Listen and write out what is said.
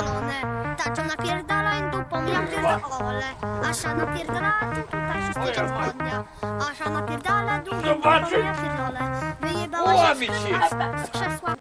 pierdolone. Taczo napierdala dupą, tak ja pierdolę. Asza napierdala, tu tutaj szóstego spodnia. Asza napierdala, dupą, ja pierdolę. Wyjebała się z krzesła-